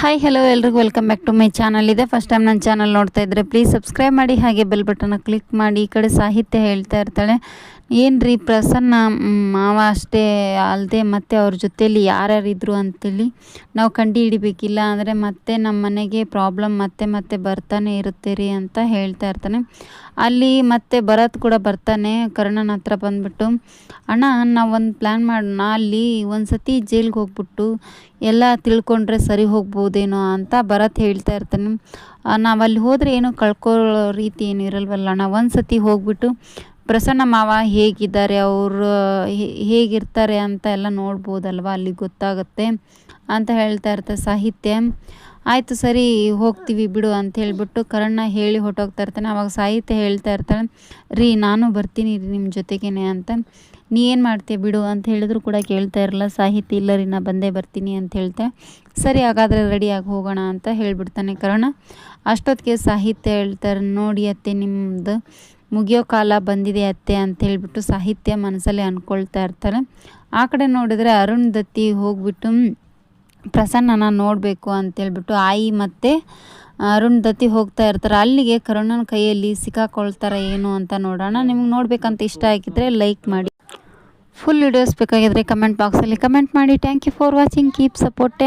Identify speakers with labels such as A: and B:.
A: Hi hello ಎಲ್ರಿಗೂ. Welcome back to my channel ಇದೆ first time ನನ್ನ ಚಾನಲ್ ನೋಡ್ತಾ ಇದ್ರೆ ಪ್ಲೀಸ್ ಸಬ್ಸ್ಕ್ರೈಬ್ ಮಾಡಿ, ಹಾಗೆ ಬೆಲ್ ಬಟನ್ನ ಕ್ಲಿಕ್ ಮಾಡಿ, ಈ ಕಡೆ ಸಾಹಿತ್ಯ ಹೇಳ್ತಾ ಇರ್ತಾಳೆ. ಏನು ರೀ ಪ್ರಸನ್ನ ಮಾವ ಅಷ್ಟೇ ಅಲ್ಲದೆ ಮತ್ತು ಅವ್ರ ಜೊತೇಲಿ ಯಾರ್ಯಾರು ಇದ್ದರು ಅಂತೇಳಿ ನಾವು ಕಂಡು ಹಿಡಿಬೇಕಿಲ್ಲ ಅಂದರೆ ಮತ್ತೆ ನಮ್ಮ ಮನೆಗೆ ಪ್ರಾಬ್ಲಮ್ ಮತ್ತೆ ಮತ್ತೆ ಬರ್ತಾನೆ ಇರುತ್ತೆ ರೀ ಅಂತ ಹೇಳ್ತಾ ಇರ್ತಾನೆ. ಅಲ್ಲಿ ಮತ್ತೆ ಭರತ್ ಕೂಡ ಬರ್ತಾನೆ, ಕರ್ಣನ ಹತ್ರ ಬಂದ್ಬಿಟ್ಟು. ಅಣ್ಣ, ನಾವು ಒಂದು ಪ್ಲ್ಯಾನ್ ಮಾಡೋಣ, ಅಲ್ಲಿ ಒಂದು ಸತಿ ಜೈಲ್ಗೆ ಹೋಗ್ಬಿಟ್ಟು ಎಲ್ಲ ತಿಳ್ಕೊಂಡ್ರೆ ಸರಿ ಹೋಗ್ಬೋದೇನೋ ಅಂತ ಭರತ್ ಹೇಳ್ತಾ ಇರ್ತಾನೆ. ನಾವು ಅಲ್ಲಿ ಹೋದರೆ ಏನೋ ಕಳ್ಕೊಳ್ಳೋ ರೀತಿ ಏನು ಇರಲ್ವಲ್ಲ ಅಣ್ಣ ಒಂದು ಸತಿ ಹೋಗ್ಬಿಟ್ಟು ಪ್ರಸನ್ನ ಮಾವ ಹೇಗಿದ್ದಾರೆ, ಅವರು ಹೇಗಿರ್ತಾರೆ ಅಂತ ಎಲ್ಲ ನೋಡ್ಬೋದಲ್ವ? ಅಲ್ಲಿ ಗೊತ್ತಾಗುತ್ತೆ ಅಂತ ಹೇಳ್ತಾ ಇರ್ತಾರೆ ಸಾಹಿತ್ಯ. ಆಯಿತು ಸರಿ, ಹೋಗ್ತೀವಿ ಬಿಡು ಅಂತ ಹೇಳ್ಬಿಟ್ಟು ಕರ್ಣ ಹೇಳಿ ಹೊಟ್ಟೋಗ್ತಾ ಇರ್ತಾನೆ. ಅವಾಗ ಸಾಹಿತ್ಯ ಹೇಳ್ತಾ ಇರ್ತಾಳೆ, ರೀ, ನಾನು ಬರ್ತೀನಿ ರೀ ನಿಮ್ಮ ಜೊತೆಗೇನೆ ಅಂತ. ನೀ ಏನು ಮಾಡ್ತೀಯ ಬಿಡು ಅಂತ ಹೇಳಿದ್ರು ಕೂಡ ಕೇಳ್ತಾ ಇರಲ್ಲ, ಸಾಹಿತ್ಯ ಇಲ್ಲ ರೀ ನಾ ಬಂದೇ ಬರ್ತೀನಿ ಅಂತ ಹೇಳ್ತಾ. ಸರಿ, ಹಾಗಾದರೆ ರೆಡಿಯಾಗಿ ಹೋಗೋಣ ಅಂತ ಹೇಳಿಬಿಡ್ತಾನೆ ಕರ್ಣ ಅಷ್ಟೊತ್ತಿಗೆ ಸಾಹಿತ್ಯ ಹೇಳ್ತಾರೆ, ನೋಡಿ ಅತ್ತೆ ನಿಮ್ಮದು ಮುಗಿಯೋ ಕಾಲ ಬಂದಿದೆ ಅತ್ತೆ ಅಂತ ಹೇಳ್ಬಿಟ್ಟು ಸಾಹಿತ್ಯ ಮನಸ್ಸಲ್ಲಿ ಅಂದ್ಕೊಳ್ತಾ ಇರ್ತಾರೆ. ಆ ಕಡೆ ನೋಡಿದರೆ ಅರುಣ್ ದತ್ತಿ ಹೋಗ್ಬಿಟ್ಟು, ಪ್ರಸನ್ನನ ನೋಡಬೇಕು ಅಂತೇಳ್ಬಿಟ್ಟು ಆಯಿ ಮತ್ತು ಅರುಣ್ ದತ್ತಿ ಹೋಗ್ತಾ ಇರ್ತಾರೆ. ಅಲ್ಲಿಗೆ ಕರುಣನ ಕೈಯಲ್ಲಿ ಸಿಕ್ಕಾಕೊಳ್ತಾರೆ ಏನು ಅಂತ ನೋಡೋಣ. ನಿಮ್ಗೆ ನೋಡ್ಬೇಕಂತ ಇಷ್ಟ ಆಗಿದ್ರೆ ಲೈಕ್ ಮಾಡಿ. ಫುಲ್ ವಿಡಿಯೋಸ್ ಬೇಕಾಗಿದ್ರೆ ಕಮೆಂಟ್ ಬಾಕ್ಸಲ್ಲಿ ಕಮೆಂಟ್ ಮಾಡಿ. Thank you for watching keep support